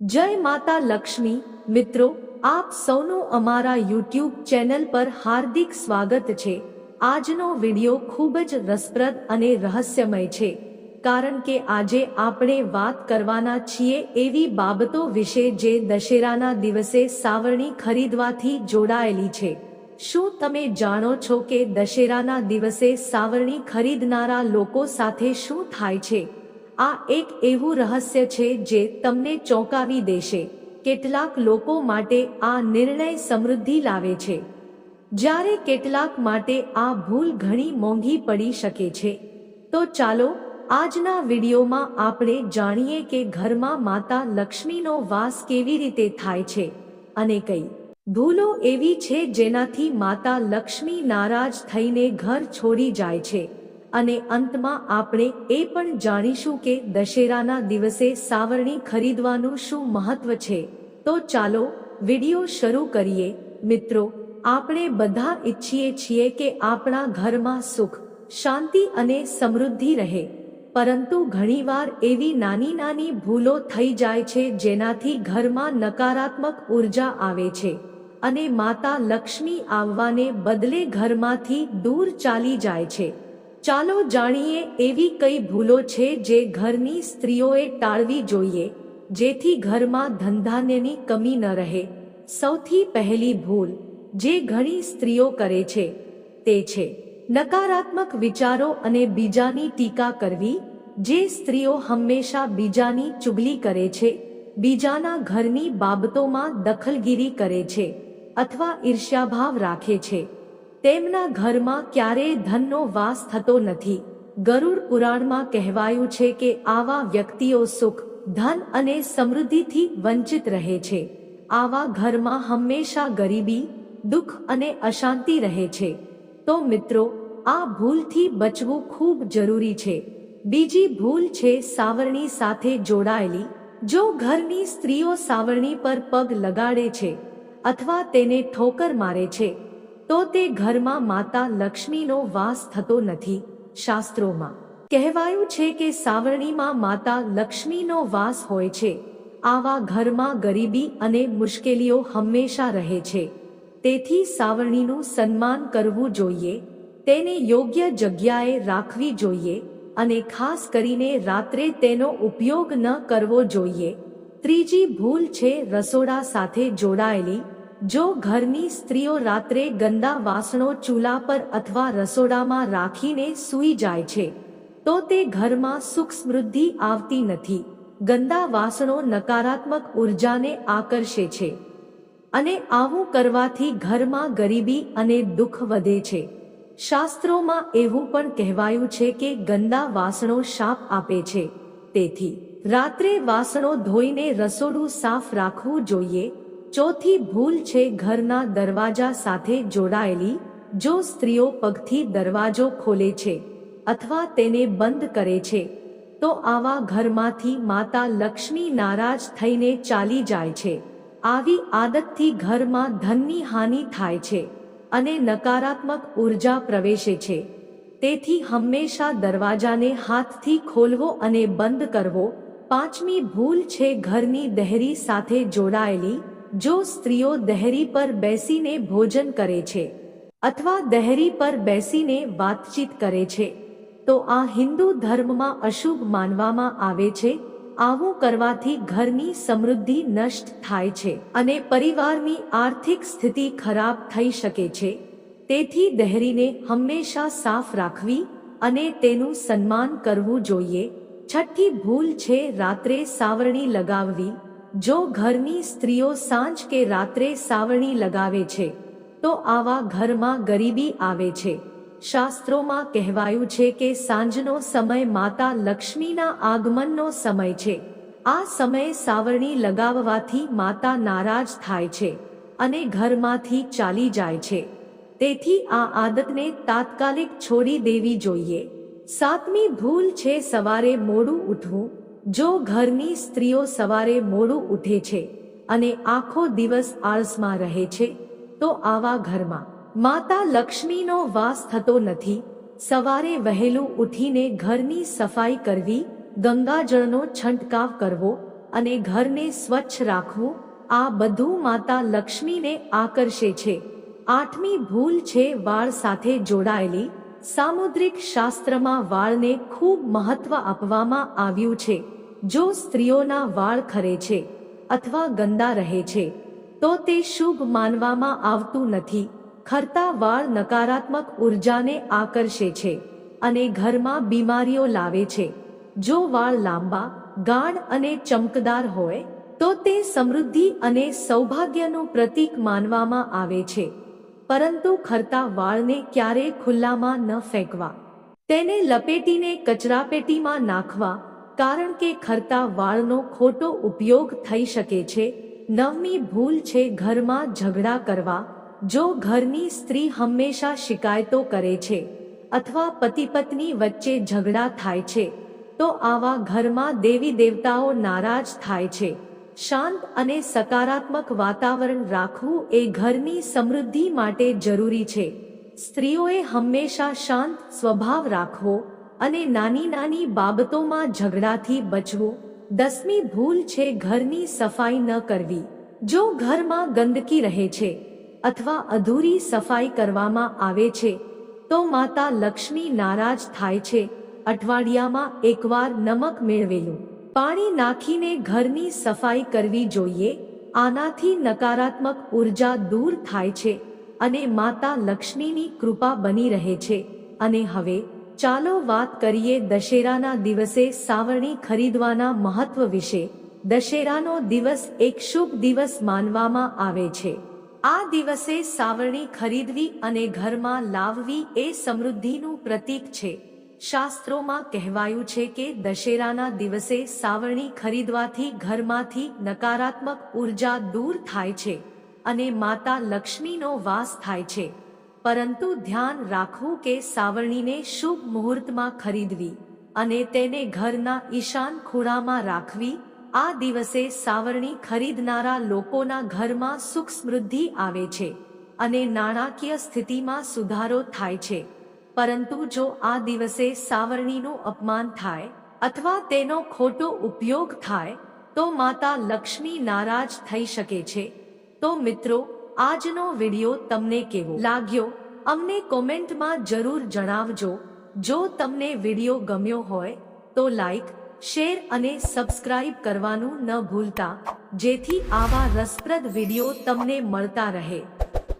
જય માતા લક્ષ્મી, મિત્રો, આપ સૌનું અમારા યુટ્યુબ ચેનલ પર હાર્દિક સ્વાગત છે. આજનો વિડિયો ખૂબ જ રસપ્રદ અને રહસ્યમય છે. કારણ કે આજે આપણે વાત કરવાના છીએ એવી બાબતો વિશે જે દશેરાના દિવસે સાવરણી ખરીદવાથી જોડાયેલી છે. શું તમે જાણો છો કે દશેરાના દિવસે સાવરણી ખરીદનારા લોકો સાથે શું થાય છે? આ એક એવું રહસ્ય છે જે તમને ચોંકાવી દેશે. કેટલાક લોકો માટે આ નિર્ણય સમૃદ્ધિ લાવે છે. જ્યારે કેટલાક માટે આ ભૂલ ઘણી મોંઘી પડી શકે છે. તો ચાલો, આજના વિડીયોમાં આપણે જાણીએ કે ઘરમાં માતા લક્ષ્મીનો વાસ કેવી રીતે થાય છે અને કઈ ભૂલો એવી છે જેનાથી માતા લક્ષ્મી નારાજ થઈને ઘર છોડી જાય છે. અને અંતમાં આપણે એ પણ જાણીશું કે દશેરાના દિવસે સાવરણી ખરીદવાનું શું મહત્વ છે. તો ચાલો વિડિયો શરૂ કરીએ. મિત્રો, આપણે બધા ઈચ્છીએ છીએ કે આપણા ઘરમાં સુખ, શાંતિ અને સમૃદ્ધિ રહે. પરંતુ ઘણીવાર એવી નાની નાની ભૂલો થઈ જાય છે જેનાથી ઘરમાં નકારાત્મક ઊર્જા આવે છે અને માતા લક્ષ્મી આવવાને બદલે ઘરમાંથી દૂર ચાલી જાય છે. ચાલો જાણીએ એવી કઈ ભૂલો છે જે ઘરની સ્ત્રીઓએ ટાળવી જોઈએ, જેથી ઘરમાં ધંધાન્યની કમી ન રહે. સૌથી પહેલી ભૂલ જે ઘણી સ્ત્રીઓ કરે છે, તે છે નકારાત્મક વિચારો અને બીજાની ટીકા કરવી. જે સ્ત્રીઓ હંમેશા બીજાની ચુગલી કરે છે, બીજાના ઘરની બાબતોમાં દખલગીરી કરે છે, અથવા ઈર્ષ્યાભાવ રાખે છે. તેમના ઘરમાં ક્યારેય ધનનો વાસ થતો નથી. ગરુડ પુરાણમાં કહેવાયું છે કે આવા વ્યક્તિઓ સુખ, ધન અને સમૃદ્ધિથી વંચિત રહે છે. આવા ઘરમાં હંમેશા ગરીબી, દુઃખ અને અશાંતિ રહે છે. તો મિત્રો, આ ભૂલથી બચવું ખૂબ જરૂરી છે. બીજી ભૂલ છે સાવરણી સાથે જોડાયેલી. જો ઘરની સ્ત્રીઓ સાવરણી પર પગ લગાડે છે અથવા તેને ઠોકર મારે છે તો તે ઘરમાં માતા લક્ષ્મીનો વાસ થતો નથી. શાસ્ત્રોમાં કહેવાયું છે કે સાવરણીમાં માતા લક્ષ્મીનો વાસ હોય છે. આવા ઘરમાં ગરીબી અને મુશ્કેલીઓ હંમેશા રહે છે. તેથી સાવરણીનું સન્માન કરવું જોઈએ. તેને યોગ્ય જગ્યાએ રાખવી જોઈએ અને ખાસ કરીને રાત્રે તેનો ઉપયોગ ન કરવો જોઈએ. ત્રીજી ભૂલ છે રસોડા સાથે જોડાયેલી જો ઘરની સ્ત્રીઓ રાત્રે ગંદા વાસણો, ચૂલા પર અથવા રસોડામાં રાખીને સૂઈ જાય છે, તો તે ઘરમાં સુખ સમૃદ્ધિ આવતી નથી. ગંદા વાસણો નકારાત્મક ઉર્જાને આકર્ષે છે અને આવું કરવાથી ઘરમાં ગરીબી અને દુઃખ વધે છે. શાસ્ત્રોમાં એવું પણ કહેવાયું છે કે ગંદા વાસણો શાપ આપે છે. તેથી, રાત્રે વાસણો ધોઈને રસોડું સાફ રાખવું જોઈએ ચોથી ભૂલ છે ઘરના દરવાજા સાથે જોડાયેલી, જો સ્ત્રીઓ પગથી દરવાજો ખોલે છે અથવા તેને બંધ કરે છે, તો આવા ઘરમાંથી માતા લક્ષ્મી નારાજ થઈને ચાલી જાય છે. આવી આદતથી ઘરમાં ધનની હાનિ થાય છે અને નકારાત્મક ઊર્જા પ્રવેશે છે. તેથી હંમેશા દરવાજાને હાથથી ખોલવો અને બંધ કરવો પાંચમી ભૂલ છે ઘરની દહેરી સાથે જોડાયેલી જો સ્ત્રીઓ દહેરી પર બેસીને ભોજન કરે છે અથવા દહેરી પર બેસીને વાતચીત કરે છે, તો આ હિન્દુ ધર્મમાં અશુભ માનવામાં આવે છે, આવું કરવાથી ઘરની સમૃદ્ધિ નષ્ટ થાય છે અને પરિવારની આર્થિક સ્થિતિ ખરાબ થઈ શકે છે. તેથી દહેરીને હંમેશા સાફ રાખવી અને તેનું સન્માન કરવું જોઈએ. છઠ્ઠી ભૂલ છે રાત્રે સાવરણી લગાવવી. જો ઘરની સ્ત્રીઓ સાંજ કે રાત્રે સાવરણી લગાવે છે, તો આવા ઘરમાં ગરીબી આવે છે. શાસ્ત્રોમાં કહેવાયું છે કે સાંજનો સમય માતા લક્ષ્મીના આગમનનો સમય છે. આ સમયે સાવરણી લગાવવાથી માતા નારાજ થાય છે અને ઘરમાંથી ચાલી જાય છે. તેથી આ આદતને તાત્કાલિક છોડી દેવી જોઈએ. સાતમી ભૂલ છે સવારે મોડું ઉઠવું જો ઘરની સ્ત્રીઓ સવારે મોડું ઉઠે છે અને આખો દિવસ આળસમાં રહે છે, તો આવા ઘરમાં માતા લક્ષ્મીનો વાસ થતો નથી. સવારે વહેલું ઉઠીને ઘરની સફાઈ કરવી, ગંગાજળનો છંટકાવ કરવો અને ઘરને સ્વચ્છ રાખવું, આ બધું માતા લક્ષ્મીને આકર્ષે છે. આઠમી ભૂલ છે વાળ સાથે જોડાયેલી. સામુદ્રિક શાસ્ત્રમાં વાળને ખૂબ મહત્વ આપવામાં આવ્યું છે. જો સ્ત્રીઓના વાળ ખરે છે અથવા ગંદા રહે છે, તો તે શુભ માનવામાં આવતું નથી. ખરતા વાળ નકારાત્મક ઉર્જાને આકર્ષે છે અને ઘરમાં બીમારીઓ લાવે છે. જો વાળ લાંબા, ગાઢ અને ચમકદાર હોય, તો તે સમૃદ્ધિ અને સૌભાગ્યનું પ્રતીક માનવામાં આવે છે. પરંતુ ખરતા વાળને ક્યારે ખુલ્લામાં ન ફેંકવા. તેને લપેટીને કચરાપેટીમાં નાખવા કારણ કે ખરતા વાળનો ખોટો ઉપયોગ થઈ શકે છે, નવમી ભૂલ છે ઘરમાં ઝઘડા કરવા, જો ઘરની સ્ત્રી હંમેશા શિકાયતો કરે છે અથવા પતિ પત્ની વચ્ચે ઝઘડા થાય છે, તો આવા ઘરમાં દેવી દેવતાઓ નારાજ થાય છે. શાંત અને સકારાત્મક વાતાવરણ રાખવું એ ઘરની સમૃદ્ધિ માટે જરૂરી છે. સ્ત્રીઓએ હંમેશા શાંત સ્વભાવ રાખવો અને નાની નાની બાબતોમાં ઝઘડાથી બચવું. દસમી ભૂલ છે ઘરની સફાઈ ન કરવી. જો ઘરમાં ગંદકી રહે છે અથવા અધૂરી સફાઈ કરવામાં આવે છે, તો માતા લક્ષ્મી નારાજ થાય છે. અઠવાડિયામાં એકવાર નમક મેળવેલું. પાણી નાખીને ઘરની સફાઈ કરવી જોઈએ. આનાથી નકારાત્મક ઊર્જા દૂર થાય છે અને માતા લક્ષ્મીની કૃપા બની રહે છે. અને હવે ચાલો વાત કરીએ દશેરાના દિવસે સાવરણી ખરીદવાના મહત્વ વિશે. દશેરાનો દિવસ એક શુભ દિવસ માનવામાં આવે છે. આ દિવસે સાવરણી ખરીદવી અને ઘરમાં લાવવી એ સમૃદ્ધિનું પ્રતીક છે. શાસ્ત્રોમાં કહેવાયું છે કે દશેરાના દિવસે સાવરણી ખરીદવાથી ઘરમાંથી નકારાત્મક ઊર્જા દૂર થાય છે અને માતા લક્ષ્મીનો વાસ થાય છે. પરંતુ ધ્યાન રાખવું કે સાવરણીને શુભ મુહૂર્તમાં ખરીદવી અને તેને ઘરના ઈશાન ખૂણામાં રાખવી, આ દિવસે સાવરણી ખરીદનારા લોકોના ઘરમાં સુખ સમૃદ્ધિ આવે છે અને નાણાકીય સ્થિતિમાં સુધારો થાય છે. પરંતુ જો આ દિવસે સાવરણીનું અપમાન થાય અથવા તેનો ખોટો ઉપયોગ થાય, તો માતા લક્ષ્મી નારાજ થઈ શકે છે. તો મિત્રો આજનો વિડિયો તમને કેવો લાગ્યો? અમને કોમેન્ટમાં જરૂર જણાવજો. જો તમને વિડિયો ગમ્યો હોય, તો લાઈક, શેર અને સબસ્ક્રાઇબ કરવાનું ન ભૂલતા. જેથી આવા રસપ્રદ વિડિયો તમને મળતા રહે.